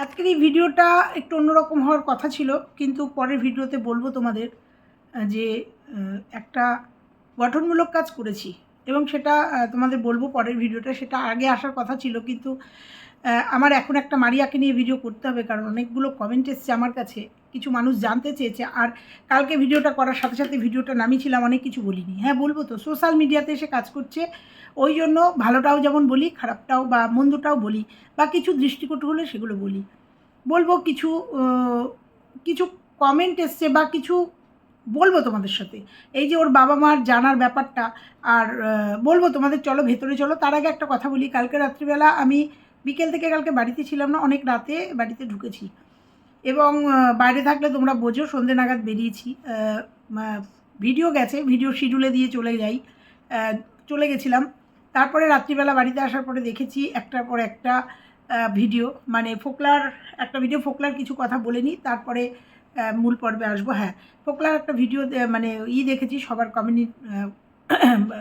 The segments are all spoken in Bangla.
আজকের এই ভিডিওটা একটু অন্যরকম হওয়ার কথা ছিল, কিন্তু পরের ভিডিওতে বলব তোমাদের যে একটা গঠনমূলক কাজ করেছি এবং সেটা তোমাদের বলব পরের ভিডিওটা, সেটা আগে আসার কথা ছিল, কিন্তু আমার এখন একটা মারিয়াকে নিয়ে ভিডিও করতে হবে, কারণ অনেকগুলো কমেন্ট এসছে আমার কাছে। কিছু মানুষ জানতে চেয়েছে। আর কালকে ভিডিওটা করার সাথে সাথে ভিডিওটা নামিয়েছিলাম অনেক কিছু বলিনি। হ্যাঁ বলব তো সোশ্যাল মিডিয়াতে এসে কাজ করছে। ওই জন্য ভালোটাও যেমন বলি, খারাপটাও বা মন্দটাও বলি বা কিছু দৃষ্টিকটু হলে সেগুলো বলি। বলব কিছু কিছু কমেন্ট এসছে বা কিছু বলব তোমাদের সাথে। এই যে ওর বাবা মার জানার ব্যাপারটা আর বলব তোমাদের, চলো ভেতরে চলো। তার আগে একটা কথা বলি, কালকে রাত্রিবেলা আমি বিকেল থেকে কালকে বাড়িতে ছিলাম না, অনেক রাতে বাড়িতে ঢুকেছি। এবং বাইরে থাকলে তোমরা বোঝো, সন্ধে নাগাদ বেরিয়েছি। ভিডিও গেছে, ভিডিও শিডিউলে দিয়ে চলে যাই। চলে গেছিলাম। তারপরে রাত্রিবেলা বাড়িতে আসার পরে দেখেছি একটার পর একটা ভিডিও। মানে ফোকলার, একটা ভিডিও, ফোকলার কিছু কথা বলে নিই তারপরে মূল পর্বে আসব। হ্যাঁ ফোকলার একটা ভিডিও মানে ই দেখেছি, সবার কমিউনি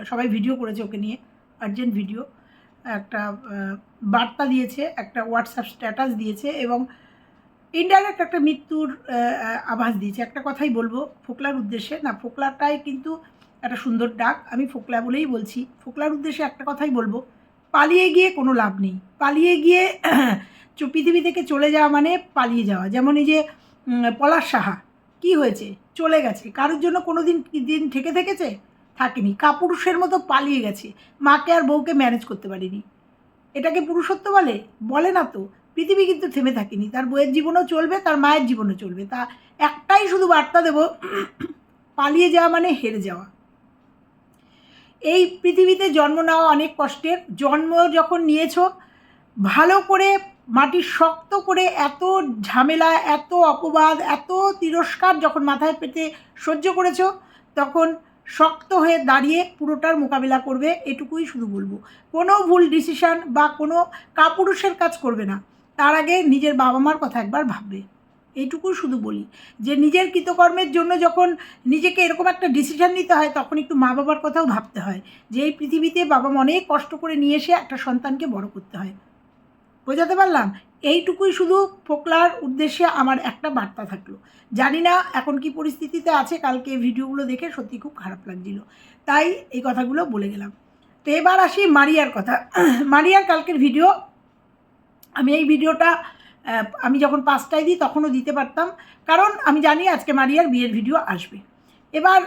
সবাই ভিডিও করেছে ওকে নিয়ে আর্জেন্ট ভিডিও একটা বার্তা দিয়েছে, একটা হোয়াটসঅ্যাপ স্ট্যাটাস দিয়েছে এবং ইনডাইরেক্ট একটা মৃত্যুর আভাস দিয়েছে। একটা কথাই বলব, ফোকলার উদ্দেশ্যে। না, ফোকলাটাই কিন্তু একটা সুন্দর ডাক। আমি ফোকলা বলেই বলছি, ফোকলার উদ্দেশ্যে একটা কথাই বলব, পালিয়ে গিয়ে কোনো লাভ নেই। পালিয়ে গিয়ে পৃথিবী থেকে চলে যাওয়া মানে পালিয়ে যাওয়া। যেমন এই যে পলাশ সাহা, কি হয়েছে? চলে গেছে। কারোর জন্য কোনো দিন দিন থেকে থেকেছে? থাকেনি। কাপুরুষের মতো পালিয়ে গেছে। মাকে আর বউকে ম্যানেজ করতে পারেনি। এটাকে পুরুষত্ব বলে? বলে না তো। পৃথিবী কিন্তু থেমে থাকেনি। তার বইয়ের জীবনও চলবে, তার মায়ের জীবনও চলবে। তা একটাই শুধু বার্তা দেব, পালিয়ে যাওয়া মানে হেরে যাওয়া। এই পৃথিবীতে জন্ম নেওয়া অনেক কষ্টের। জন্ম যখন নিয়েছ, ভালো করে মাটি শক্ত করে এত ঝামেলা, এত অপবাদ, এত তিরস্কার যখন মাথায় পেতে সহ্য করেছ, তখন শক্ত হয়ে দাঁড়িয়ে পুরোটার মোকাবিলা করবে, এটুকুই শুধু বলব। কোনো ভুল ডিসিশন বা কোনো কাপুরুষের কাজ করবে না। তার আগে নিজের বাবা মার কথা একবার ভাববে। এইটুকু শুধু বলি যে, নিজের কৃতকর্মের জন্য যখন নিজেকে এরকম একটা ডিসিশন নিতে হয়, তখন একটু মা বাবার কথাও ভাবতে হয় যে, এই পৃথিবীতে বাবা মা অনেক কষ্ট করে নিয়ে এসে একটা সন্তানকে বড় করতে হয়। বোঝাতে পারলাম? এইটুকুই শুধু ফোকলার উদ্দেশ্যে আমার একটা বার্তা থাকল। জানি না এখন কি পরিস্থিতিতে আছে, কালকে ভিডিওগুলো দেখে সত্যি খুব খারাপ লাগছিল। তাই এই কথাগুলো বলে গেলাম। তো এবার আসি মারিয়ার কথা। মারিয়ার কালকের ভিডিও আমি এই ভিডিওটা আমি যখন পাঁচটায় দিই তখনও দিতে পারতাম। কারণ আমি জানি আজকে মারিয়ার বিয়ের ভিডিও আসবে। এবার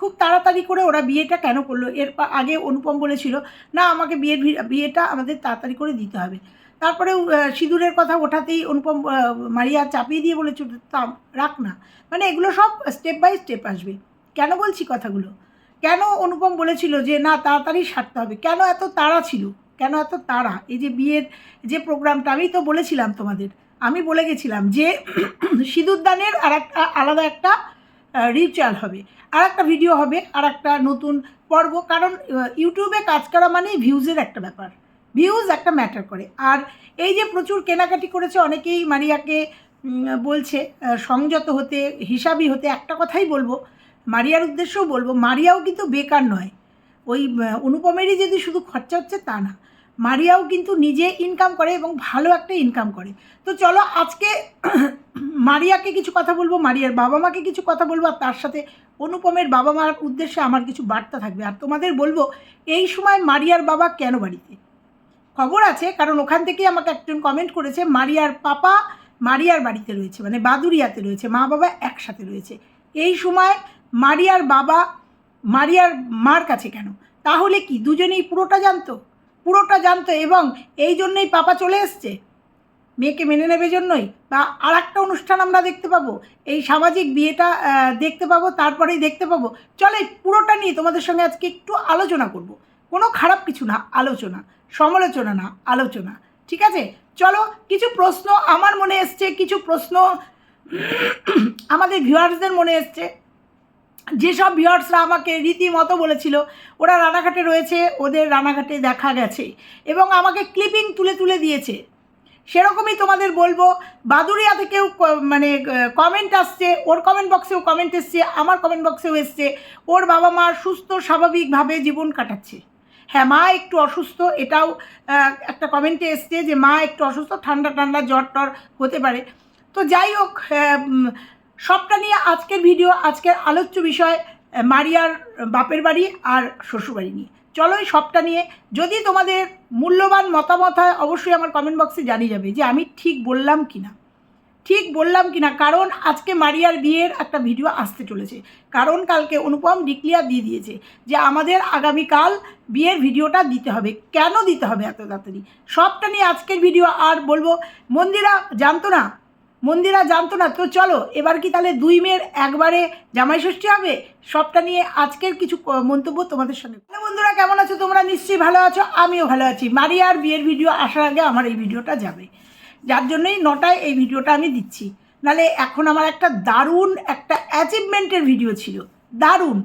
খুব তাড়াতাড়ি করে ওরা বিয়েটা কেন করল? এর আগে অনুপম বলেছিল, না, আমাকে বিয়ের বিয়েটা আমাদের তাড়াতাড়ি করে দিতে হবে। তারপরে সিঁদুরের কথা ওঠাতেই অনুপম মারিয়া চাপিয়ে দিয়ে বলেছিল থাম রাখ না। মানে এগুলো সব স্টেপ বাই স্টেপ আসবে। কেন বলছি কথাগুলো? কেন অনুপম বলেছিল যে, না, তাড়াতাড়ি সারতে হবে? কেন এত তাড়া ছিল? কেন এত তারা এই যে বিয়ের যে প্রোগ্রামটা, আমি তো বলেছিলাম তোমাদের, আমি বলে গেছিলাম যে সিঁদুরদানের আর একটা আলাদা একটা রিচুয়াল হবে। আর একটা ভিডিও হবে আর একটা নতুন পর্ব, কারণ ইউটিউবে কাজ করা মানেই ভিউজের একটা ব্যাপার। ভিউজ একটা ম্যাটার করে। আর এই যে প্রচুর কেনাকাটি করেছে, অনেকেই মারিয়াকে বলছে সংযত হতে, হিসাবি হতে, একটা কথাই বলব, মারিয়ার উদ্দেশ্যেও বলব, মারিয়াও কিন্তু বেকার নয়। ওই অনুপমেরই যদি শুধু খরচা হচ্ছে তা না, মারিয়াও কিন্তু নিজে ইনকাম করে এবং ভালো একটা ইনকাম করে। তো চলো আজকে মারিয়াকে কিছু কথা বলব, মারিয়ার বাবা মাকে কিছু কথা বলব, আর তার সাথে অনুপমের বাবা মার উদ্দেশ্যে আমার কিছু বার্তা থাকবে। আর তোমাদের বলব, এই সময় মারিয়ার বাবা কেন বাড়িতে? খবর আছে, কারণ ওখান থেকেই আমাকে একজন কমেন্ট করেছে, মারিয়ার পাপা মারিয়ার বাড়িতে রয়েছে মানে বাদুরিয়াতে রয়েছে মা বাবা একসাথে রয়েছে। এই সময় মারিয়ার বাবা মারিয়ার মার কাছে কেন? তাহলে কি? দুজনেই পুরোটা জানতো? পুরোটা জানতো এবং এই জন্যই পাপা চলে এসছে? মেয়েকে মেনে নেবে জন্যই? বা আর একটা অনুষ্ঠান আমরা দেখতে পাবো? এই সামাজিক বিয়েটা দেখতে পাবো, তারপরেই দেখতে পাবো। চলে পুরোটা নিয়ে তোমাদের সঙ্গে আজকে একটু আলোচনা করব। কোনো খারাপ কিছু না, আলোচনা। সমালোচনা না, আলোচনা। ঠিক আছে? চলো, কিছু প্রশ্ন আমার মনে এসছে, কিছু প্রশ্ন আমাদের ভিউয়ার্সদের মনে এসছে। যেসব ভিউয়ার্সরা আমাকে রীতিমতো বলেছিল ওরা রানাঘাটে রয়েছে ওদের রানাঘাটে দেখা গেছে এবং আমাকে ক্লিপিং তুলে তুলে দিয়েছে। সেরকমই তোমাদের বলব বাদুরিয়া থেকেও মানে কমেন্ট আসছে ওর কমেন্ট বক্সেও কমেন্ট এসছে আমার কমেন্ট বক্সেও এসছে ওর বাবা মা সুস্থ স্বাভাবিকভাবে জীবন কাটাচ্ছে। হ্যাঁ মা একটু অসুস্থ এটাও একটা কমেন্টে এসছে যে মা একটু অসুস্থ ঠান্ডা ঠান্ডা জ্বর টর হতে পারে। তো যাই হোক উম, সবটা নিয়ে আজকের ভিডিও আজকের আলোচ্য বিষয় মারিয়ার বাপের বাড়ি আর শ্বশুরবাড়ি নিয়ে। চলো এই সবটা নিয়ে, যদি তোমাদের মূল্যবান মতামত হয়, অবশ্যই আমার কমেন্ট বক্সে জানিয়ে যাবে যে আমি ঠিক বললাম কি না ঠিক বললাম কি না কারণ আজকে মারিয়ার বিয়ের একটা ভিডিও আসতে চলেছে। কারণ কালকে অনুপম ডিক্লিয়ার দিয়ে দিয়েছে যে আমাদের আগামীকাল বিয়ের ভিডিওটা দিতে হবে। কেন দিতে হবে এত তাড়াতাড়ি? সবটা নিয়ে আজকের ভিডিও আর বলব, মন্দিরা, জানতো না? মন্দিরা জানতো না, তো চলো, এবার কি তাহলে দুই মেয়ের একবারে জামাই ষষ্ঠী হবে? সবটা নিয়ে আজকের কিছু মন্তব্য তোমাদের সঙ্গে। হ্যালো বন্ধুরা, কেমন আছো তোমরা? নিশ্চয়ই ভালো আছো, আমিও ভালো আছি। মারিয়ার বিয়ের ভিডিও আসার আগে আমার এই ভিডিওটা যাবে। যার জন্যই নটায় এই ভিডিওটা আমি দিচ্ছি। নালে এখন আমার একটা দারুণ একটা অ্যাচিভমেন্টের ভিডিও ছিল। দারুণ।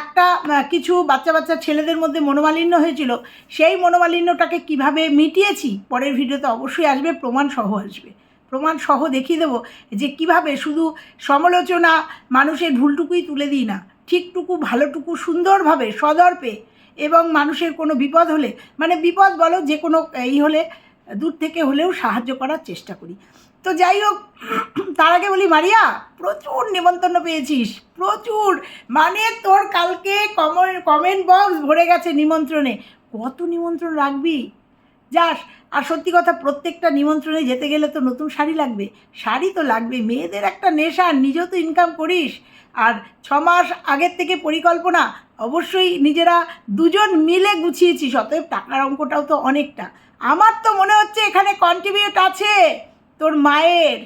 একটা কিছু বাচ্চা বাচ্চা ছেলেদের মধ্যে মনোমালিন্য হয়েছিল। সেই মনোমালিন্যটাকে কীভাবে মিটিয়েছি, পরের ভিডিওতে অবশ্যই আসবে প্রমাণ সহ আসবে। প্রমাণ সহ দেখিয়ে দেবো যে কীভাবে শুধু সমালোচনা মানুষের ভুলটুকুই তুলে দিই না, ঠিকটুকু, ভালোটুকু সুন্দরভাবে সদর্পে এবং মানুষের কোনো বিপদ হলে মানে বিপদ বলো যে কোনো এই হলে, দূর থেকে হলেও সাহায্য করার চেষ্টা করি। তো যাই হোক, তার আগে বলি, মারিয়া, প্রচুর নিমন্ত্রণ পেয়েছিস, প্রচুর। মানে তোর কালকে কমেন্ট বক্স ভরে গেছে নিমন্ত্রণে। কত নিমন্ত্রণ রাখবি? যাস, আর সত্যি কথা, প্রত্যেকটা নিমন্ত্রণে যেতে গেলে তো নতুন শাড়ি লাগবে। শাড়ি তো লাগবে, মেয়েদের একটা নেশা, নিজেও তো ইনকাম করিস। আর ছ মাস আগের থেকে পরিকল্পনা, অবশ্যই নিজেরা দুজন মিলে গুছিয়েছিস, অতএব টাকার অঙ্কটাও তো অনেকটা। আমার তো মনে হচ্ছে এখানে কন্ট্রিবিউট আছে তোর মায়ের।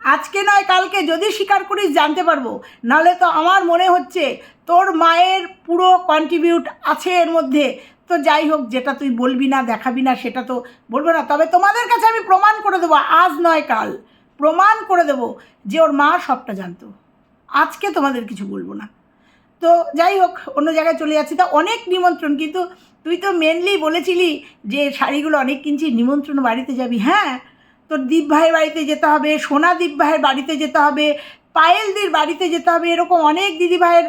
আজকে নয়, কালকে, যদি স্বীকার করিস, জানতে পারব। নাহলে তো আমার মনে হচ্ছে তোর মায়ের পুরো কন্ট্রিবিউট আছে এর মধ্যে। তো যাই হোক, যেটা তুই বলবি না, দেখাবি না, সেটা তো বলব না। তবে তোমাদের কাছে আমি প্রমাণ করে দেবো, আজ নয় কাল। প্রমাণ করে দেবো যে ওর মা সবটা জানতো। আজকে তোমাদের কিছু বলব না। তো যাই হোক, অন্য জায়গায় চলে যাচ্ছি। তা অনেক নিমন্ত্রণ, কিন্তু তুই তো মেনলি বলেছিলি যে শাড়িগুলো অনেক কিনছি, নিমন্ত্রণ বাড়িতে যাবি হ্যাঁ? তোর দীপ ভাইয়ের বাড়িতে যেতে হবে, সোনা দীপ ভাইয়ের বাড়িতে যেতে হবে পায়েলদির বাড়িতে যেতে হবে, এরকম অনেক দিদিভাইয়ের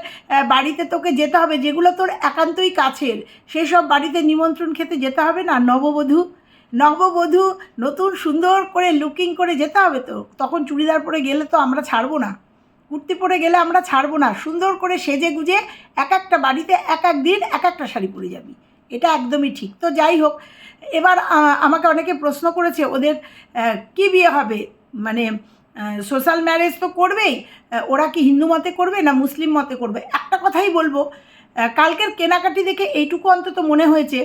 বাড়িতে তোকে যেতে হবে, যেগুলো তোর একান্তই কাছের। সেই সব বাড়িতে নিমন্ত্রণ খেতে যেতে হবে না, নববধূ? নববধূ নতুন সুন্দর করে লুকিং করে যেতে হবে তো? তখন চুড়িদার পরে গেলে তো আমরা ছাড়বো না। কুর্তি পরে গেলে আমরা ছাড়বো না। সুন্দর করে সেজে গুজে এক একটা বাড়িতে এক এক দিন এক একটা শাড়ি পরে যাবি। এটা একদমই ঠিক। তো যাই হোক, এবার আমাকে অনেকে প্রশ্ন করেছে, ওদের কি বিয়ে হবে? মানে সোশ্যাল ম্যারেজ তো করবেই। ওরা কি হিন্দু মতে করবে না মুসলিম মতে করবে? একটা কথাই বলব কালকের কেনাকাটি দেখে এইটুকু অন্তত মনে হয়েছে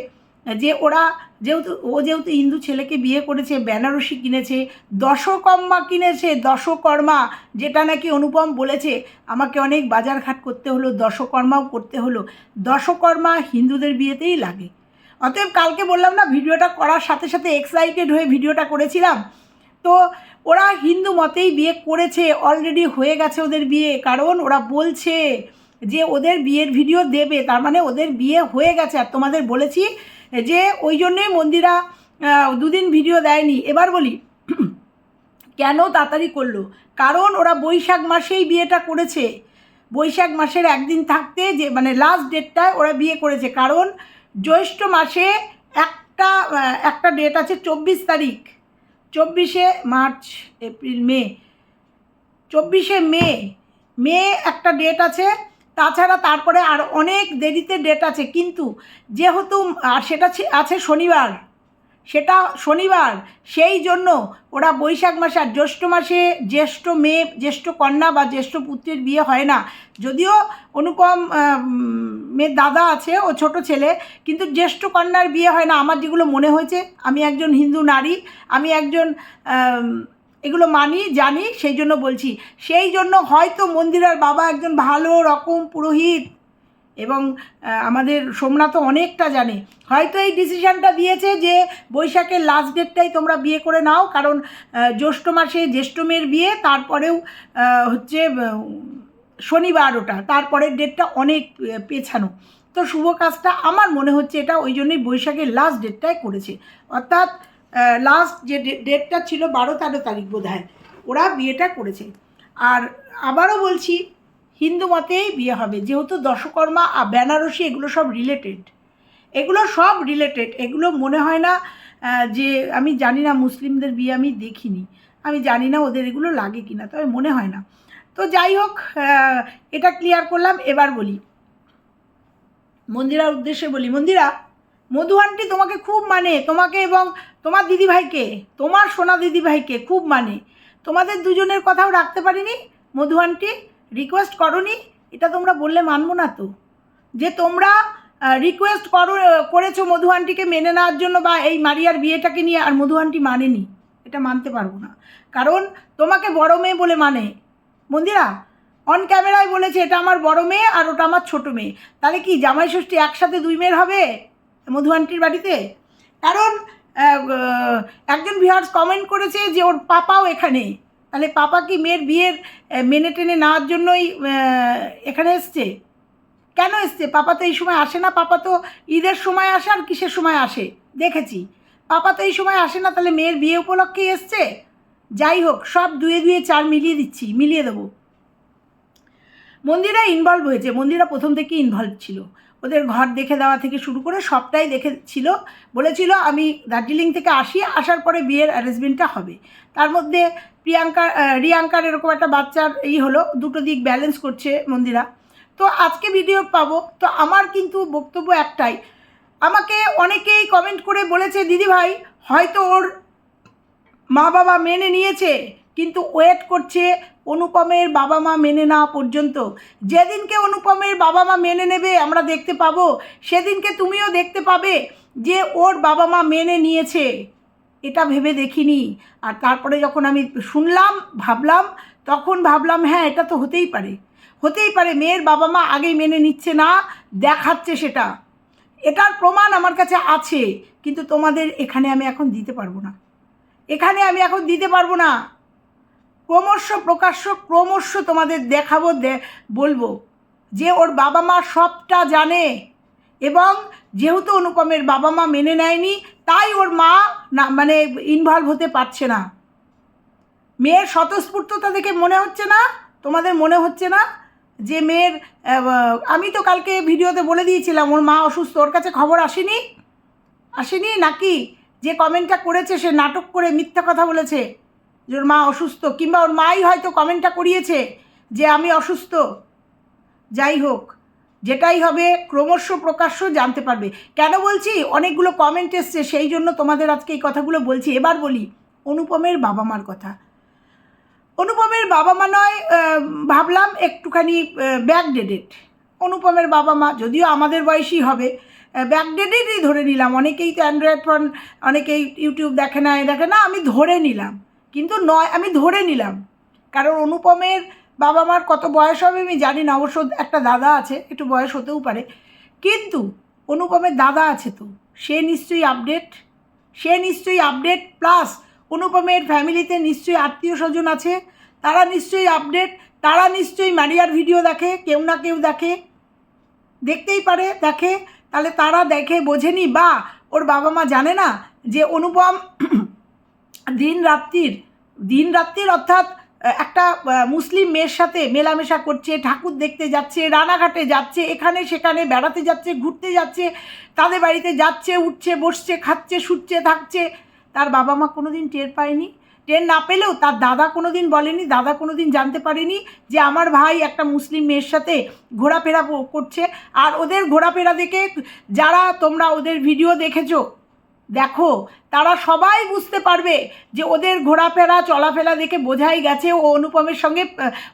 যে ওরা যেহেতু, ও যেহেতু হিন্দু ছেলেকে বিয়ে করেছে, বেনারসি কিনেছে, দশকর্মা কিনেছে, দশকর্মা, যেটা নাকি অনুপম বলেছে, আমাকে অনেক বাজার বাজারঘাট করতে হলো, দশকর্মাও করতে হলো। দশকর্মা হিন্দুদের বিয়েতেই লাগে। অতএব কালকে বললাম না, ভিডিওটা করার সাথে সাথে এক্সাইটেড হয়ে ভিডিওটা করেছিলাম। তো ওরা হিন্দু মতেই বিয়ে করেছে অলরেডি হয়ে গেছে ওদের বিয়ে। কারণ ওরা বলছে যে ওদের বিয়ের ভিডিও দেবে, তার মানে ওদের বিয়ে হয়ে গেছে। আর তোমাদের বলেছি যে ওই জন্যই মন্দিরা দুদিন ভিডিও দেয়নি। এবার বলি, কেন তাড়াতাড়ি করল? কারণ ওরা বৈশাখ মাসেই বিয়েটা করেছে। বৈশাখ মাসের একদিন থাকতে যে মানে লাস্ট ডেটটায় ওরা বিয়ে করেছে। কারণ জ্যৈষ্ঠ মাসে একটা একটা ডেট আছে চব্বিশ তারিখ। চব্বিশে মার্চ, এপ্রিল, মে। চব্বিশে মে। মে একটা ডেট আছে, তাছাড়া তারপরে আর অনেক দেরিতে ডেট আছে। কিন্তু যেহেতু, আর সেটা আছে শনিবার। সেটা শনিবার। সেই জন্য ওরা বৈশাখ মাসে আর জ্যৈষ্ঠ মাসে জ্যেষ্ঠ মেয়ে, জ্যেষ্ঠ কন্যা বা জ্যেষ্ঠ পুত্রের বিয়ে হয় না। যদিও অনুপম মেয়ের দাদা আছে, ও ছোট ছেলে, কিন্তু জ্যেষ্ঠ কন্যার বিয়ে হয় না। আমার যেগুলো মনে হয়েছে, আমি একজন হিন্দু নারী, আমি একজন এগুলো মানি, জানি, সেই জন্য বলছি। সেই জন্য হয়তো মন্দিরের বাবা একজন ভালো রকম পুরোহিত এবং আমাদের সোমনাথও অনেকটা জানে। হয়তো এই ডিসিশানটা দিয়েছে যে বৈশাখের লাস্ট ডেটটাই তোমরা বিয়ে করে নাও, কারণ জ্যৈষ্ঠ মাসে জ্যৈষ্ঠ মেয়ের বিয়ে, তারপরেও হচ্ছে শনিবার ওটা, তারপরের ডেটটা অনেক পেছানো। তো শুভ কাজটা আমার মনে হচ্ছে এটা ওই জন্যই বৈশাখের লাস্ট ডেটটাই করেছে। অর্থাৎ লাস্ট যে ডেটটা ছিল বারো তেরো তারিখ বোধ হয় ওরা বিয়েটা করেছে। আর আবারও বলছি হিন্দু মতেই বিয়ে হবে, যেহেতু দশকর্মা আর বেনারসি এগুলো সব রিলেটেড এগুলো সব রিলেটেড এগুলো মনে হয় না যে আমি জানি না মুসলিমদের বিয়ে আমি দেখিনি। আমি জানি না ওদের এগুলো লাগে কি না তবে মনে হয় না। তো যাই হোক এটা ক্লিয়ার করলাম, এবার বলি। মন্দিরার উদ্দেশ্যে বলি, মন্দিরা, মধু আন্টি তোমাকে খুব মানে তোমাকে এবং তোমার দিদিভাইকে, তোমার সোনা দিদিভাইকে খুব মানে। তোমাদের দুজনের কথাও রাখতে পারিনি, মধু আন্টি রিকোয়েস্ট করনি, এটা তোমরা বললে মানবো না তো। যে তোমরা রিকোয়েস্ট করো করেছ মধু আন্টিকে মেনে নেওয়ার জন্য বা এই মারিয়ার বিয়েটাকে নিয়ে, আর মধু আন্টি মানেনি। এটা মানতে পারব না। কারণ তোমাকে বড় মেয়ে বলে মানে। মন্দিরা অন ক্যামেরায় বলেছে, এটা আমার বড় মেয়ে আর ওটা আমার ছোট মেয়ে। তাহলে কি জামাই ষষ্ঠী একসাথে দুই মেয়ের হবে মধু আন্টির বাড়িতে? কারণ একজন ভিউয়ার্স কমেন্ট করেছে যে ওর পাপাও এখানে। তাহলে পাপা কি মেয়ের বিয়ের মেনে টেনে নেওয়ার জন্যই এখানে এসছে? কেন এসছে? পাপা তো এই সময় আসে না, পাপা তো ঈদের সময় আসে আর কিসের সময় আসে? দেখেছি। পাপা তো এই সময় আসে না, তাহলে মেয়ের বিয়ে উপলক্ষেই এসছে? যাই হোক, সব দুয়ে দুয়ে চার মিলিয়ে দিচ্ছি, মিলিয়ে দেবো। মন্দিরা ইনভলভ হয়েছে, মন্দিরা প্রথম থেকে ইনভলভ ছিল। ওদের ঘর দেখে দেওয়া থেকে শুরু করে সবটাই দেখেছিল বলেছিল, আমি দার্জিলিং থেকে আসি, আসার পরে বিয়ের অ্যারেঞ্জমেন্টটা হবে। তার মধ্যে প্রিয়াঙ্কা রিয়াঙ্কার এরকম একটা বাচ্চার এই হলো, দুটো দিক ব্যালেন্স করছে মন্দিরা। তো আজকে ভিডিও পাবো। তো আমার কিন্তু বক্তব্য একটাই। আমাকে অনেকেই কমেন্ট করে বলেছে, দিদি ভাই, হয়তো ওর মা বাবা মেনে নিয়েছে, কিন্তু ওয়েট করছে অনুপমের বাবা মা মেনে নেওয়া পর্যন্ত। যেদিনকে অনুপমের বাবা মা মেনে নেবে, আমরা দেখতে পাবো। সেদিনকে তুমিও দেখতে পাবে যে ওর বাবা মা মেনে নিয়েছে। এটা ভেবে দেখিনি। আর তারপরে যখন আমি শুনলাম, ভাবলাম, তখন ভাবলাম হ্যাঁ এটা তো হতেই পারে। হতেই পারে, মেয়ের বাবা মা আগেই মেনে নিচ্ছে না, দেখাচ্ছে সেটা। এটার প্রমাণ আমার কাছে আছে, কিন্তু তোমাদের এখানে আমি এখন দিতে পারব না। এখানে আমি এখন দিতে পারব না। ক্রমশ প্রকাশ্য ক্রমশ তোমাদের দেখাবো বলব যে ওর বাবা মা সবটা জানে। এবং যেহেতু অনুপমের বাবা মা মেনে নেয়নি, তাই ওর মা না মানে ইনভলভ হতে পারছে না। মেয়ের স্বতঃস্ফূর্ততা দেখে মনে হচ্ছে না, তোমাদের মনে হচ্ছে না? যে মেয়ের আমি তো কালকে ভিডিওতে বলে দিয়েছিলাম, ওর মা অসুস্থ, ওর কাছে খবর আসেনি? আসেনি নাকি? যে কমেন্টটা করেছে, সে নাটক করে মিথ্যা কথা বলেছে, যে ওর মা অসুস্থ, কিংবা ওর মাই হয়তো কমেন্টটা করিয়েছে, যে আমি অসুস্থ। যাই হোক যেটাই হবে ক্রমশ প্রকাশ্য জানতে পারবে। কেন বলছি? অনেকগুলো কমেন্ট এসছে, সেই জন্য তোমাদের আজকে এই কথাগুলো বলছি। এবার বলি, অনুপমের বাবা মার কথা। অনুপমের বাবা মা নয় ভাবলাম একটুখানি ব্যাকডেটেড অনুপমের বাবা মা, যদিও আমাদের বয়সী হবে ব্যাকডেটেডই ধরে নিলাম। অনেকেই তো অ্যান্ড্রয়েড ফোন অনেকেই ইউটিউব দেখে না দেখে না, আমি ধরে নিলাম। কিন্তু নয়, আমি ধরে নিলাম। কারণ অনুপমের বাবা মার কত বয়স হবে আমি জানি না, অবশ্য একটা দাদা আছে, একটু বয়স হতেও পারে। কিন্তু অনুপমের দাদা আছে তো, সে নিশ্চয়ই আপডেট সে নিশ্চয়ই আপডেট প্লাস অনুপমের ফ্যামিলিতে নিশ্চয়ই আত্মীয় স্বজন আছে, তারা নিশ্চয়ই আপডেট তারা নিশ্চয়ই মারিয়ার ভিডিও দেখে, কেউ না কেউ দেখে, দেখতেই পারে, দেখে, তাহলে তারা দেখে বোঝেনি বা ওর বাবা মা জানে না যে অনুপম দিন রাত্রির দিন রাত্রির অর্থাৎ একটা মুসলিম মেয়ের সাথে মেলামেশা করছে, ঠাকুর দেখতে যাচ্ছে, রানাঘাটে যাচ্ছে, এখানে সেখানে বেড়াতে যাচ্ছে, ঘুরতে যাচ্ছে, তাদের বাড়িতে যাচ্ছে, উঠছে, বসছে, খাচ্ছে, শুচ্ছে, থাকছে। তার বাবা মা কোনো দিন টের পায়নি। টের না পেলেও তার দাদা কোনো দিন বলেনি, দাদা কোনো দিন জানতে পারেনি যে আমার ভাই একটা মুসলিম মেয়ের সাথে ঘোরাফেরা করছে। আর ওদের ঘোরাফেরা দেখে যারা তোমরা ওদের ভিডিও দেখেছ দেখো, তারা সবাই বুঝতে পারবে যে ওদের ঘোরাফেরা, চলাফেরা দেখে বোঝাই গেছে, ও অনুপমের সঙ্গে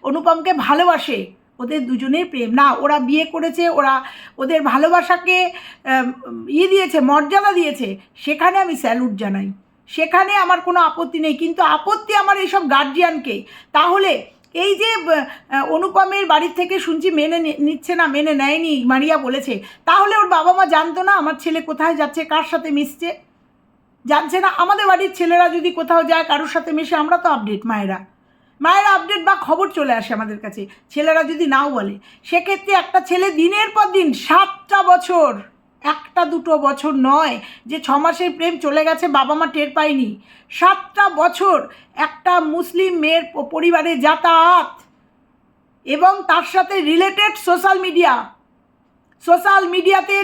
অনুপমকে ভালোবাসে। ওদের দুজনের প্রেম। না, ওরা বিয়ে করেছে, ওরা ওদের ভালোবাসাকে ইয়ে দিয়েছে, মর্যাদা দিয়েছে। সেখানে আমি স্যালুট জানাই। সেখানে আমার কোনো আপত্তি নেই। কিন্তু আপত্তি আমার এইসব গার্জিয়ানকে তাহলে এই যে অনুপমের বাড়ির থেকে শুনছি মেনে নিচ্ছে না, মেনে নেয়নি, মারিয়া বলেছে। তাহলে ওর বাবা মা জানতো না আমার ছেলে কোথায় যাচ্ছে, কার সাথে মিশছে? জানছে না, আমাদের বাড়ির ছেলেরা যদি কোথাও যায়, কারোর সাথে মিশে আমরা তো আপডেট মায়েরা। মায়েরা আপডেট বা খবর চলে আসে আমাদের কাছে, ছেলেরা যদি নাও বলে। সেক্ষেত্রে একটা ছেলে দিনের পর দিন, সাতটা বছর একটা দুটো বছর নয় যে ছ মাসের প্রেম চলে গেছে, বাবা মা টের পায়নি। সাতটা বছর একটা মুসলিম মেয়ের পরিবারে যাতায়াত এবং তার সাথে রিলেটেড সোশ্যাল মিডিয়া সোশ্যাল মিডিয়াতে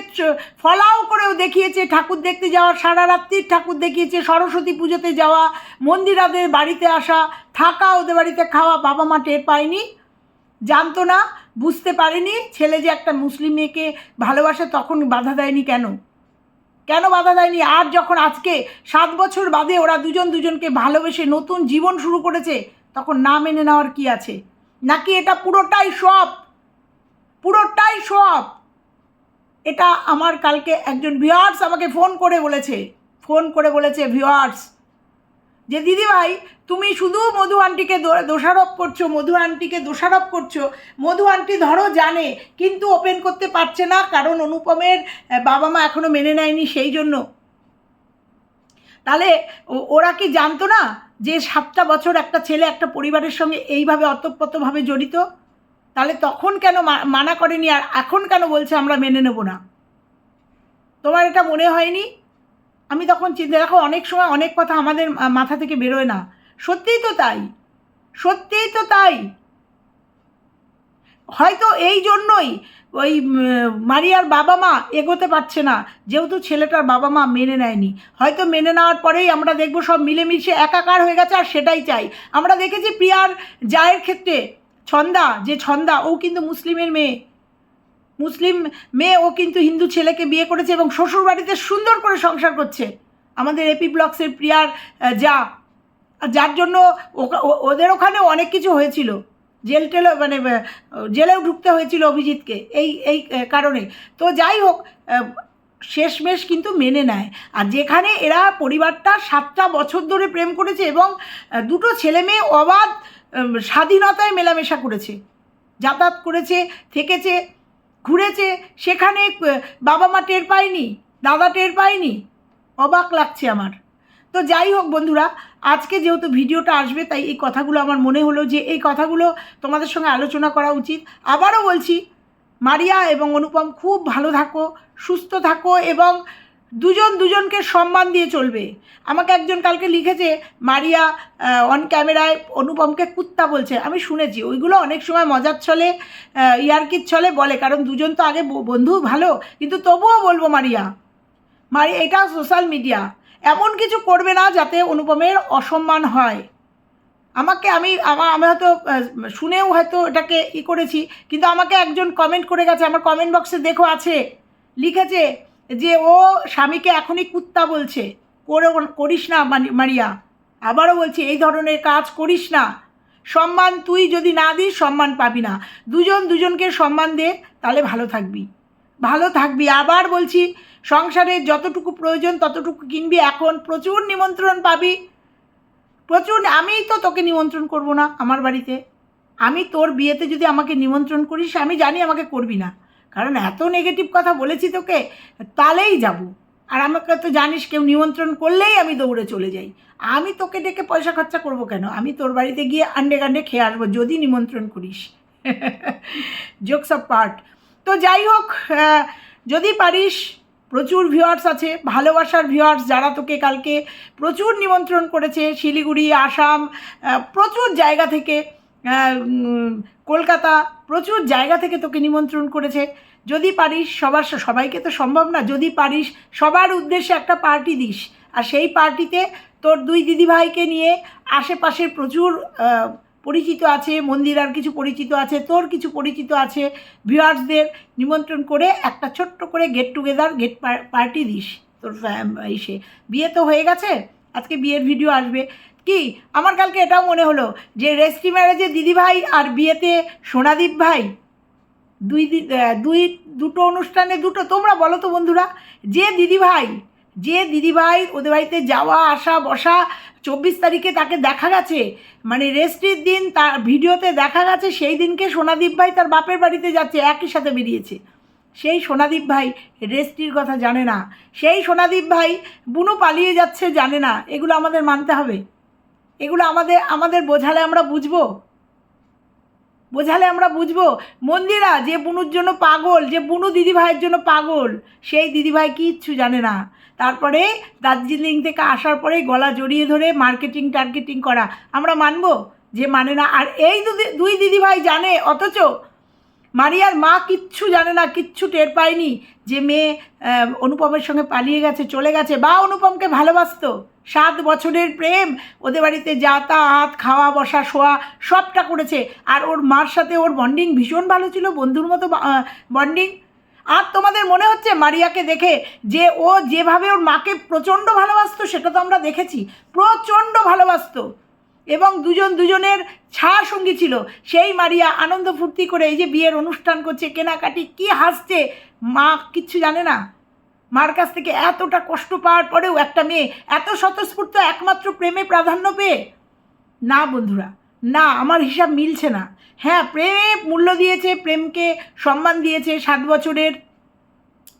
ফলাও করেও দেখিয়েছে, ঠাকুর দেখতে যাওয়া, সারা রাত্রির ঠাকুর দেখিয়েছে, সরস্বতী পুজোতে যাওয়া, মন্দিরাদের বাড়িতে আসা, থাকা ওদের বাড়িতে খাওয়া, বাবা মা টের পায়নি। জানতো না বুঝতে পারেনি। ছেলে যে একটা মুসলিম মেয়েকে ভালোবাসে তখন বাধা দেয়নি কেন? কেন বাধা দেয়নি? আর যখন আজকে সাত বছর বাদে ওরা দুজন দুজনকে ভালোবেসে নতুন জীবন শুরু করেছে, তখন না মেনে নেওয়ার কি আছে? নাকি এটা পুরোটাই সব? পুরোটাই সব! এটা আমার কালকে একজন ভিওয়ার্স আমাকে ফোন করে বলেছে। ফোন করে বলেছে ভিওয়ার্স যে দিদিভাই, তুমি শুধু মধু আন্টিকে দোষারোপ করছ, মধু আন্টিকে দোষারোপ করছ। মধু আন্টি ধরো জানে, কিন্তু ওপেন করতে পারছে না, কারণ অনুপমের বাবা মা এখনও মেনে নেয়নি সেই জন্য। তাহলে ওরা কি জানতো না যে সাতটা বছর একটা ছেলে একটা পরিবারের সঙ্গে এইভাবে অতপ্রতভাবে জড়িত? তাহলে তখন কেন মানা করেনি আর এখন কেন বলছে আমরা মেনে নেব না? তোমার এটা মনে হয়নি? আমি তখন চিন্তা, দেখো অনেক সময় অনেক কথা আমাদের মাথা থেকে বেরোয় না। সত্যিই তো তাই। সত্যিই তো তাই। হয়তো এই জন্যই ওই মারিয়ার বাবা মা এগোতে পারছে না। যেহেতু ছেলেটার বাবা মা মেনে নেয়নি। হয়তো মেনে নেওয়ার পরেই আমরা দেখব সব মিলেমিশে একাকার হয়ে গেছে আর সেটাই চাই। আমরা দেখেছি প্রিয়ার জায়ের ক্ষেত্রে ছন্দা, যে ছন্দা, ও কিন্তু মুসলিমের মেয়ে। মুসলিম মেয়ে ও কিন্তু হিন্দু ছেলেকে বিয়ে করেছে এবং শ্বশুর বাড়িতে সুন্দর করে সংসার করছে। আমাদের এপি ব্লকসের প্রিয়ার যা। যার জন্য ওদের ওখানে অনেক কিছু হয়েছিল। জেল টেলে মানে জেলেও ঢুকতে হয়েছিল অভিজিৎকে এই এই কারণে। তো যাই হোক শেষমেশ কিন্তু মেনে নেয়। আর যেখানে এরা পরিবারটা সাতটা বছর ধরে প্রেম করেছে এবং দুটো ছেলে মেয়ে অবাধ স্বাধীনতায় মেলামেশা করেছে। যাতায়াত করেছে, থেকেছে ঘুরেছে, সেখানে বাবা মা টের পায়নি, দাদা টের পায়নি। অবাক লাগছে আমার। তো যাই হোক বন্ধুরা, আজকে যেহেতু ভিডিওটা আসবে, তাই এই কথাগুলো আমার মনে হলো যে এই কথাগুলো তোমাদের সঙ্গে আলোচনা করা উচিত। আবারও বলছি, মারিয়া এবং অনুপম খুব ভালো থাকো, সুস্থ থাকো এবং দুজন দুজনকে সম্মান দিয়ে চলবে। আমাকে একজন কালকে লিখেছে, মারিয়া অন ক্যামেরায় অনুপমকে কুত্তা বলছে। আমি শুনেছি, ওইগুলো অনেক সময় মজার ছলে ইয়ার্কির ছলে বলে, কারণ দুজন তো আগে বন্ধু ভালো, কিন্তু তবুও বলব মারিয়া। মারি এটা সোশ্যাল মিডিয়া এমন কিছু করবে না যাতে অনুপমের অসম্মান হয়। আমাকে আমি আমার আমি হয়তো শুনেও হয়তো এটাকে ই করেছি, কিন্তু আমাকে একজন কমেন্ট করে গেছে, আমার কমেন্ট বক্সে দেখো আছে। লিখেছে যে ও স্বামীকে এখনই কুত্তা বলছে করে করিস না মারিয়া। আবারও বলছি, এই ধরনের কাজ করিস না। সম্মান তুই যদি না দিস, সম্মান পাবি না। দুজন দুজনকে সম্মান দে, তাহলে ভালো থাকবি। ভালো থাকবি। আবার বলছি, সংসারে যতটুকু প্রয়োজন, ততটুকু কিনবি। এখন প্রচুর নিমন্ত্রণ পাবি। প্রচুর, আমিই তো তোকে নিমন্ত্রণ করব না আমার বাড়িতে। আমি তোর বিয়েতে যদি আমাকে নিমন্ত্রণ করিস, আমি জানি আমাকে করবি না। কারণ এত নেগেটিভ কথা বলেছি তোকে, তাহলেই যাব। আর আমাকে তো জানিস কেউ নিমন্ত্রণ করলেই আমি দৌড়ে চলে যাই। আমি তোকে ডেকে পয়সা খরচা করব কেন? আমি তোর বাড়িতে গিয়ে আন্ডে গান্ডে খেয়ে আসব যদি নিমন্ত্রণ করিস। জোকস অফ পার্ট তো যাই হোক যদি পারিস, প্রচুর ভিউয়ার্স আছে, ভালোবাসার ভিউয়ার্স যারা তোকে কালকে প্রচুর নিমন্ত্রণ করেছে, শিলিগুড়ি, আসাম প্রচুর জায়গা থেকে কলকাতা প্রচুর জায়গা থেকে তোকে নিমন্ত্রণ করেছে। যদি পারিস সবার সবাইকে তো সম্ভব না, যদি পারিস সবার উদ্দেশ্যে একটা পার্টি দিস। আর সেই পার্টিতে তোর দুই দিদিভাইকে নিয়ে আশেপাশের প্রচুর পরিচিত আছে, মন্দিরার কিছু পরিচিত আছে, তোর কিছু পরিচিত আছে ভিউয়ার্সদের নিমন্ত্রণ করে একটা ছোট্ট করে গেট টুগেদার গেট পার্টি দিস তোর ইসে। বিয়ে তো হয়ে গেছে, আজকে বিয়ের ভিডিও আসবে। কি? আমার কালকে এটাও মনে হলো যে রেস্টি ম্যারেজে দিদিভাই আর বিয়েতে সোনাদীপ ভাই। দুই দুই, দুটো অনুষ্ঠানে দুটো, তোমরা বলো তো বন্ধুরা, যে দিদিভাই যে দিদিভাই ওদের বাড়িতে যাওয়া, আসা, বসা, চব্বিশ তারিখে তাকে দেখা গেছে মানে রেস্টির দিন তার ভিডিওতে দেখা গেছে, সেই দিনকে সোনাদীপ ভাই তার বাপের বাড়িতে যাচ্ছে, একই সাথে বেরিয়েছে। সেই সোনাদীপ ভাই রেস্টির কথা জানে না, সেই সোনাদীপ ভাই বুনু পালিয়ে যাচ্ছে জানে না, এগুলো আমাদের মানতে হবে। এগুলো আমাদের আমাদের বোঝালে আমরা বুঝব। বোঝালে আমরা বুঝব। মন্দিরা, যে বুনুর জন্য পাগল, যে বুনু দিদিভাইয়ের জন্য পাগল, সেই দিদিভাই কিচ্ছু জানে না। তারপরে দার্জিলিং থেকে আসার পরে গলা জড়িয়ে ধরে মার্কেটিং টার্গেটিং করা। আমরা মানবো যে মানে না। আর এই দুই দিদিভাই জানে, অথচ মারিয়ার মা কিচ্ছু জানে না, কিচ্ছু টের পায়নি যে মেয়ে অনুপমের সঙ্গে পালিয়ে গেছে, চলে গেছে, বা অনুপমকে ভালোবাসতো। সাত বছরের প্রেম। ওদের বাড়িতে যাতায়াত, খাওয়া, বসা, শোয়া সবটা করেছে। আর ওর মার সাথে ওর বন্ডিং ভীষণ ভালো ছিল, বন্ধুর মতো বন্ডিং আর তোমাদের মনে হচ্ছে মারিয়াকে দেখে যে ও যেভাবে ওর মাকে প্রচণ্ড ভালোবাসতো, সেটা তো আমরা দেখেছি। প্রচণ্ড ভালোবাসতো। এবং দুজন দুজনের ছায়া সঙ্গী ছিল। সেই মারিয়া আনন্দ ফুর্তি করে এই যে বিয়ের অনুষ্ঠান করছে, কেনাকাটি, কি হাসছে, মা কিচ্ছু জানে না। মার কাছ থেকে এতটা কষ্ট পাওয়ার পরেও একটা মেয়ে এত স্বতঃস্ফূর্ত একমাত্র প্রেমে প্রাধান্য পেয়ে? না বন্ধুরা, না, আমার হিসাব মিলছে না। হ্যাঁ প্রেমে মূল্য দিয়েছে, প্রেমকে সম্মান দিয়েছে সাত বছরের।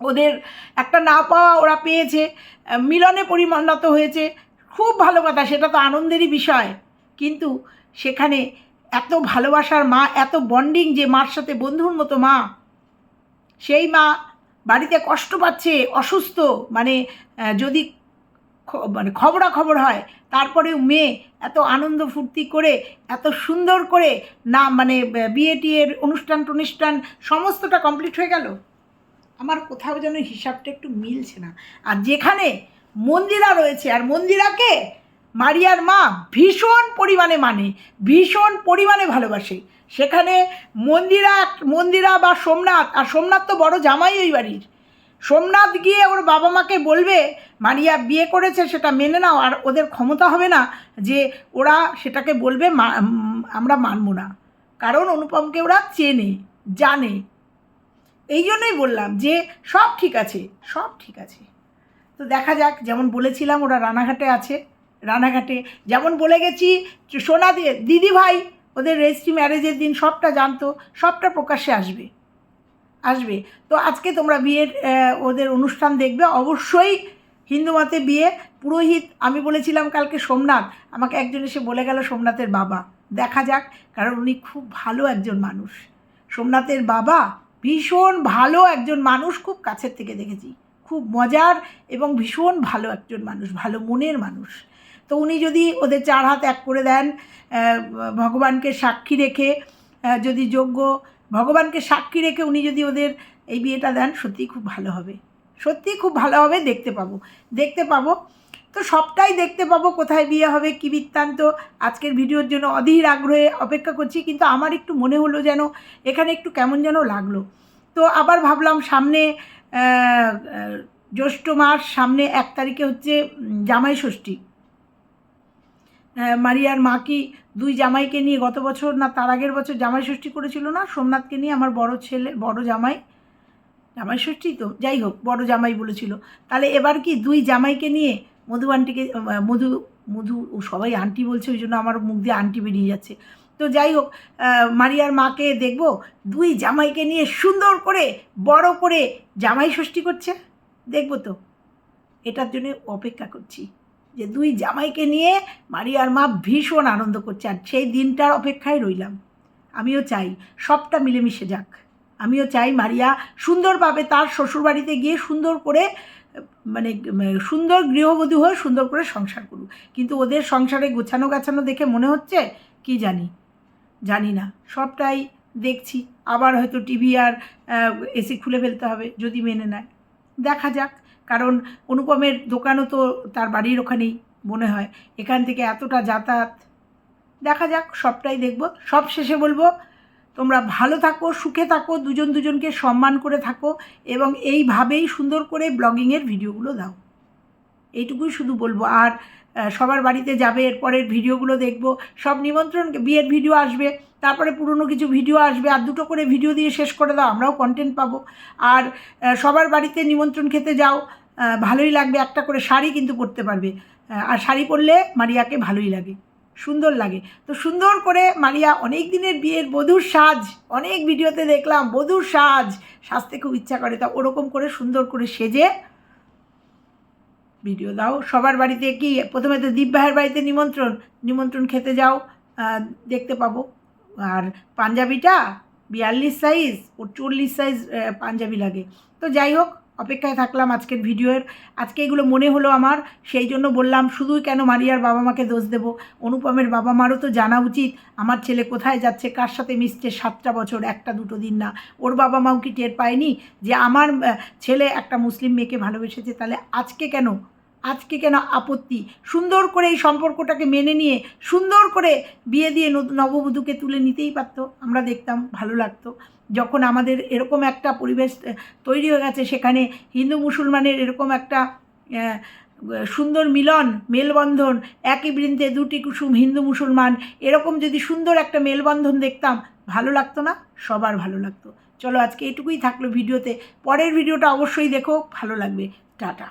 ওদের একটা না পাওয়া ওরা পেয়েছে, মিলনে পরিণত হয়েছে। খুব ভালো কথা, সেটা তো আনন্দেরই বিষয়। কিন্তু সেখানে এত ভালোবাসার মা, এত বন্ডিং যে মার সাথে বন্ধুর মতো মা, সেই মা বাড়িতে কষ্ট পাচ্ছে, অসুস্থ মানে যদি মানে খবরাখবর হয়, তারপরেও মেয়ে এত আনন্দ ফুর্তি করে, এত সুন্দর করে না মানে বিয়ে টিয়ের অনুষ্ঠান টনুষ্ঠান সমস্তটা কমপ্লিট হয়ে গেল? আমার কোথাও যেন হিসাবটা একটু মিলছে না। আর যেখানে মন্দিরা রয়েছে, আর মন্দিরাকে মারিয়ার মা ভীষণ পরিমাণে মানে ভীষণ পরিমাণে ভালোবাসে। সেখানে মন্দিরা মন্দিরা বা সোমনাথ, আর সোমনাথ তো বড় জামাই ওই বাড়ির। সোমনাথ গিয়ে ওর বাবা মাকে বলবে, মারিয়া, বিয়ে করেছে, সেটা মেনে নাও, আর ওদের ক্ষমতা হবে না যে ওরা সেটাকে বলবে আমরা মানব না। কারণ অনুপমকে ওরা চেনে, জানে। এই জন্যই বললাম যে সব ঠিক আছে, সব ঠিক আছে। তো দেখা যাক, যেমন বলেছিলাম ওরা রানাঘাটে আছে, রানাঘাটে যেমন বলে গেছি সোনা দিয়ে দিদি ভাই ওদের রেজিস্ট্রি ম্যারেজের দিন সবটা জানতো, সবটা প্রকাশ্যে আসবে আসবে। তো আজকে তোমরা বিয়ের ওদের অনুষ্ঠান দেখবে। অবশ্যই হিন্দু মতে বিয়ে, পুরোহিত, আমি বলেছিলাম কালকে সোমনাথ, আমাকে একজন এসে বলে গেল সোমনাথের বাবা, দেখা যাক, কারণ উনি খুব ভালো একজন মানুষ। সোমনাথের বাবা ভীষণ ভালো একজন মানুষ, খুব কাছের থেকে দেখেছি। খুব মজার এবং ভীষণ ভালো একজন মানুষ, ভালো মনের মানুষ। তো উনি যদি ওদের চার হাত এক করে দেন ভগবানকে সাক্ষী রেখে যদি যোগ্য, ভগবানকে সাক্ষী রেখে উনি যদি ওদের এই বিয়েটা দেন সত্যিই খুব ভালো হবে। সত্যিই খুব ভালো হবে, দেখতে পাবো। দেখতে পাবো। তো সবটাই দেখতে পাবো, কোথায় বিয়ে হবে, কী বৃত্তান্ত। আজকের ভিডিওর জন্য অধীর আগ্রহে অপেক্ষা করছি, কিন্তু আমার একটু মনে হলো যেন, এখানে একটু কেমন যেন লাগল। তো আবার ভাবলাম সামনে জ্যৈষ্ঠ মাস, সামনে এক তারিখে হচ্ছে জামাই ষষ্ঠী। মারিয়ার মা কি দুই জামাইকে নিয়ে গত বছর না, তার আগের বছর জামাই ষষ্ঠী করেছিল না? সোমনাথকে নিয়ে আমার বড় ছেলে, বড় জামাই। জামাই ষষ্ঠী তো? যাই হোক, বড় জামাই বলেছিল। তাহলে এবার কি দুই জামাইকে নিয়ে মধু আন্টিকে মধু মধু, ও সবাই আন্টি বলছে, ওই জন্য আমার মুখ দিয়ে আন্টি বেরিয়ে যাচ্ছে। তো যাই হোক মারিয়ার মাকে দেখব, দুই জামাইকে নিয়ে সুন্দর করে, বড় করে জামাই ষষ্ঠী করছে। দেখব তো। এটার জন্য অপেক্ষা করছি। যে দুই জামাইকে নিয়ে মারিয়ার মা ভীষণ আনন্দ করছে আর সেই দিনটার অপেক্ষায় রইলাম। আমিও চাই সবটা মিলেমিশে যাক। আমিও চাই মারিয়া সুন্দরভাবে তার শ্বশুরবাড়িতে গিয়ে সুন্দর করে মানে সুন্দর গৃহবধূ হয়ে সুন্দর করে সংসার করুক। কিন্তু ওদের সংসারে গোছানো গাছানো দেখে মনে হচ্ছে কি জানি? জানি না। সবটাই দেখছি। আবার হয়তো টিভি আর এসি খুলে ফেলতে হবে যদি মেনে নেয়। দেখা যাক। কারণ অনুপমের দোকানও তো তার বাড়ির ওখানেই, মনে হয়। এখান থেকে এতটা যাতায়াত। দেখা যাক, সবটাই দেখব। সব শেষে বলব, তোমরা ভালো থাকো, সুখে থাকো, দুজন দুজনকে সম্মান করে থাকো এবং এইভাবেই সুন্দর করে ব্লগিংয়ের ভিডিওগুলো দাও। এইটুকুই শুধু বলব। আর সবার বাড়িতে যাবে, এরপরের ভিডিওগুলো দেখব। সব নিমন্ত্রণ, বিয়ের ভিডিও আসবে, তারপরে পুরনো কিছু ভিডিও আসবে, আর দুটো করে ভিডিও দিয়ে শেষ করে দাও, আমরাও কন্টেন্ট পাবো। আর সবার বাড়িতে নিমন্ত্রণ খেতে যাও ভালোই লাগবে, একটা করে শাড়ি কিন্তু পরতে পারবে। আর শাড়ি পরলে মারিয়াকে ভালোই লাগে, সুন্দর লাগে। তো সুন্দর করে মারিয়া অনেক দিনের বিয়ের বধূর সাজ, অনেক ভিডিওতে দেখলাম, বধূর সাজ, সাজতে খুব ইচ্ছা করে, তা ওরকম করে সুন্দর করে সেজে ভিডিও দাও। সবার বাড়িতে কি প্রথমে তো ভাইয়ের বাড়িতে নিমন্ত্রণ নিমন্ত্রণ খেতে যাও দেখতে পাবো। আর পাঞ্জাবিটা বিয়াল্লিশ সাইজ ও চল্লিশ সাইজ পাঞ্জাবি লাগে। তো যাই হোক, অপেক্ষায় থাকলাম আজকের ভিডিওর। আজকে এগুলো মনে হলো আমার, সেই জন্য বললাম শুধুই কেন মারিয়ার বাবা মাকে দোষ দেবো? অনুপমের বাবা মারও তো জানা উচিত, আমার ছেলে কোথায় যাচ্ছে, কার সাথে মিশছে সাতটা বছর, একটা দুটো দিন না। ওর বাবা মাও কি টের পায়নি যে আমার ছেলে একটা মুসলিম মেয়েকে ভালোবেসেছে? তাহলে আজকে কেন আজকে কেন আপত্তি? সুন্দর করে এই সম্পর্কটাকে মেনে নিয়ে, সুন্দর করে বিয়ে দিয়ে নববধূকে তুলে নিতেই পারতো। আমরা দেখতাম, ভালো লাগতো। যখন আমাদের এরকম একটা পরিবেশ তৈরি হয়ে গেছে, সেখানে হিন্দু মুসলমানের এরকম একটা সুন্দর মিলন, মেলবন্ধন, একই বৃন্তে দুটি কুসুম হিন্দু মুসলমান, এরকম যদি সুন্দর একটা মেলবন্ধন দেখতাম, ভালো লাগতো না? সবার ভালো লাগতো। চলো আজকে এটুকুই থাকল ভিডিওতে। পরের ভিডিওটা অবশ্যই দেখো, ভালো লাগবে। টাটা।